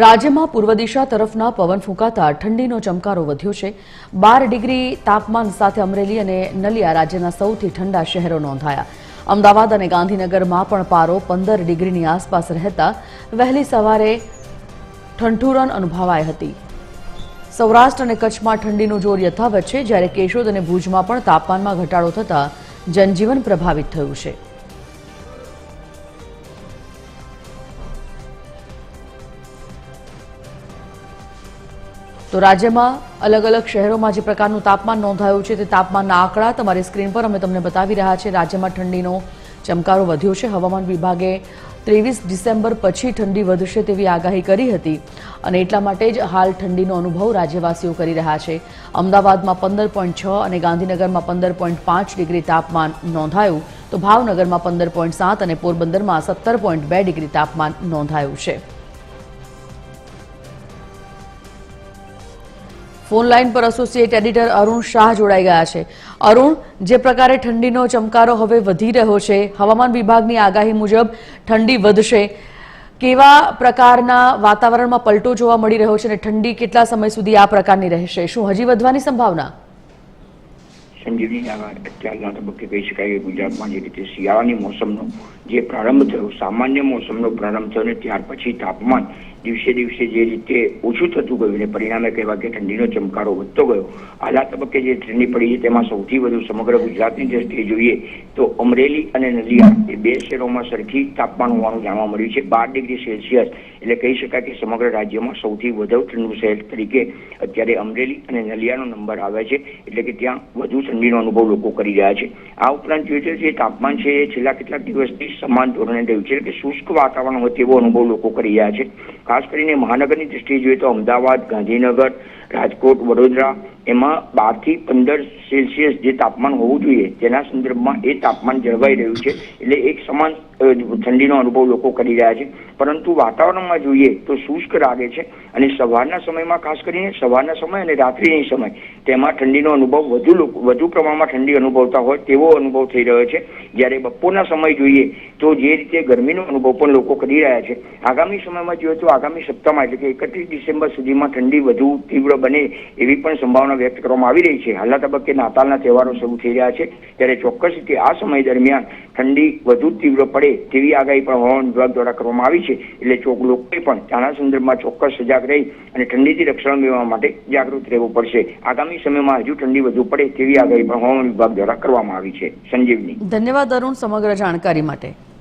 રાજ્યમાં પૂર્વ દિશા તરફના પવન ફૂંકાતા ઠંડીનો ચમકારો વધ્યો છે. બાર ડિગ્રી તાપમાન સાથે અમરેલી અને નલિયા રાજ્યના સૌથી ઠંડા શહેરો નોંધાયા. અમદાવાદ અને ગાંધીનગરમાં પણ પારો પંદર ડિગ્રીની આસપાસ રહેતા વહેલી સવારે ઠંઠુરન અનુભવાઈ હતી. સૌરાષ્ટ્ર અને કચ્છમાં ઠંડીનું જોર યથાવત છે, જ્યારે કેશોદ અને ભુજમાં પણ તાપમાનમાં ઘટાડો થતાં જનજીવન પ્રભાવિત થયું છે. તો રાજ્યમાં અલગ અલગ શહેરોમાં જે પ્રકારનું તાપમાન નોંધાયું છે તે તાપમાનના આંકડા તમારી સ્ક્રીન પર અમે તમને બતાવી રહ્યા છે રાજ્યમાં ઠંડીનો ચમકારો વધ્યો છે. હવામાન વિભાગે ત્રેવીસ ડિસેમ્બર પછી ઠંડી વધશે તેવી આગાહી કરી હતી અને એટલા માટે જ હાલ ઠંડીનો અનુભવ રાજ્યવાસીઓ કરી રહ્યા છે. અમદાવાદમાં પંદર પોઈન્ટ છ અને ગાંધીનગરમાં પંદર પોઈન્ટ પાંચ ડિગ્રી તાપમાન નોંધાયું. તો ભાવનગરમાં પંદર પોઈન્ટ સાત અને પોરબંદરમાં સત્તર પોઈન્ટ બે ડિગ્રી તાપમાન નોંધાયું છે. ફોન લાઈન પર એસોસિએટ એડિટર અરુણ શાહ જોડાઈ ગયા છે. અરુણ, જે પ્રકારે ઠંડીનો ચમકારો હવે વધી રહ્યો છે, હવામાન વિભાગની આગાહી મુજબ ઠંડી વધશે. કેવા પ્રકારના વાતાવરણમાં પલટો જોવા મળી રહ્યો છે અને ઠંડી કેટલા સમય સુધી આ પ્રકારની રહેશે? શું હજી વધવાની સંભાવના? સંજીવની અત્યારના તબક્કે કહી શકાય કે ગુજરાતમાં જે રીતે શિયાળાની મોસમનો જે પ્રારંભ થયો, સામાન્ય મોસમનો પ્રારંભ થયો ને ત્યાર પછી તાપમાન દિવસે દિવસે જે રીતે ઓછું થતું ગયું ને પરિણામે કહેવા કે ઠંડીનો ચમકારો વધતો ગયો. હાલા તબક્કે જે ઠંડી પડી છે તેમાં સૌથી વધુ સમગ્ર ગુજરાતની દ્રષ્ટિએ જોઈએ તો અમરેલી અને નલિયા એ બે શહેરોમાં સરખી તાપમાન હોવાનું જાણવા મળ્યું છે. બાર ડિગ્રી સેલ્સિયસ એટલે કહી શકાય કે સમગ્ર રાજ્યમાં સૌથી વધુ ઠંડુ શહેર તરીકે અત્યારે અમરેલી અને નલિયાનો નંબર આવે છે. એટલે કે ત્યાં વધુ ઠંડીનો અનુભવ લોકો કરી રહ્યા છે. આ ઉપરાંત જોઈએ જે તાપમાન છે એ છેલ્લા કેટલાક દિવસથી સમાન ધોરણે રહ્યું છે. એટલે કે શુષ્ક વાતાવરણ હોય તેવો અનુભવ લોકો કરી રહ્યા છે. ખાસ કરીને મહાનગરની દ્રષ્ટિએ જોઈએ તો અમદાવાદ ગાંધીનગર રાજકોટ વડોદરા એમાં બારથી પંદર સેલ્સિયસ જે તાપમાન હોવું જોઈએ તેના સંદર્ભમાં એ તાપમાન જળવાઈ રહ્યું છે, એટલે એક સમાન ઠંડીનો અનુભવ લોકો કરી રહ્યા છે. પરંતુ વાતાવરણમાં જોઈએ તો શુષ્ક લાગે છે અને સવારના સમયમાં, ખાસ કરીને સવારના સમય અને રાત્રિની સમય, તેમાં ઠંડીનો અનુભવ વધુ લોકો, વધુ પ્રમાણમાં ઠંડી અનુભવતા હોય તેવો અનુભવ થઈ રહ્યો છે. જ્યારે બપોરના સમય જોઈએ તો જે રીતે ગરમીનો અનુભવ પણ લોકો કરી રહ્યા છે. આગામી સમયમાં જોઈએ તો આગામી સપ્તાહમાં, એટલે કે એકત્રીસ ડિસેમ્બર સુધીમાં ઠંડી વધુ તીવ્ર બને એવી પણ સંભાવના વ્યક્ત કરવામાં આવી રહી છે. હાલના તબક્કે નાતાલના તહેવારો શરૂ થઈ રહ્યા છે. ત્યારે ચોક્કસ રીતે આ સમય દરમિયાન ઠંડી વધુ તીવ્ર પડે તેવી આગાહી પણ હવામાન વિભાગ દ્વારા કરવામાં આવી છે. એટલે ચોક લોકોએ પણ આના સંદર્ભમાં ચોક્કસ સજાગ રહી અને ઠંડીથી રક્ષણ મેળવવા માટે જાગૃત રહેવું પડશે. આગામી સમયમાં હજુ ઠંડી વધુ પડે તેવી આગાહી પણ હવામાન વિભાગ દ્વારા કરવામાં આવી છે. સંજીવની. ધન્યવાદ અરુણ, સમગ્ર જાણકારી માટે.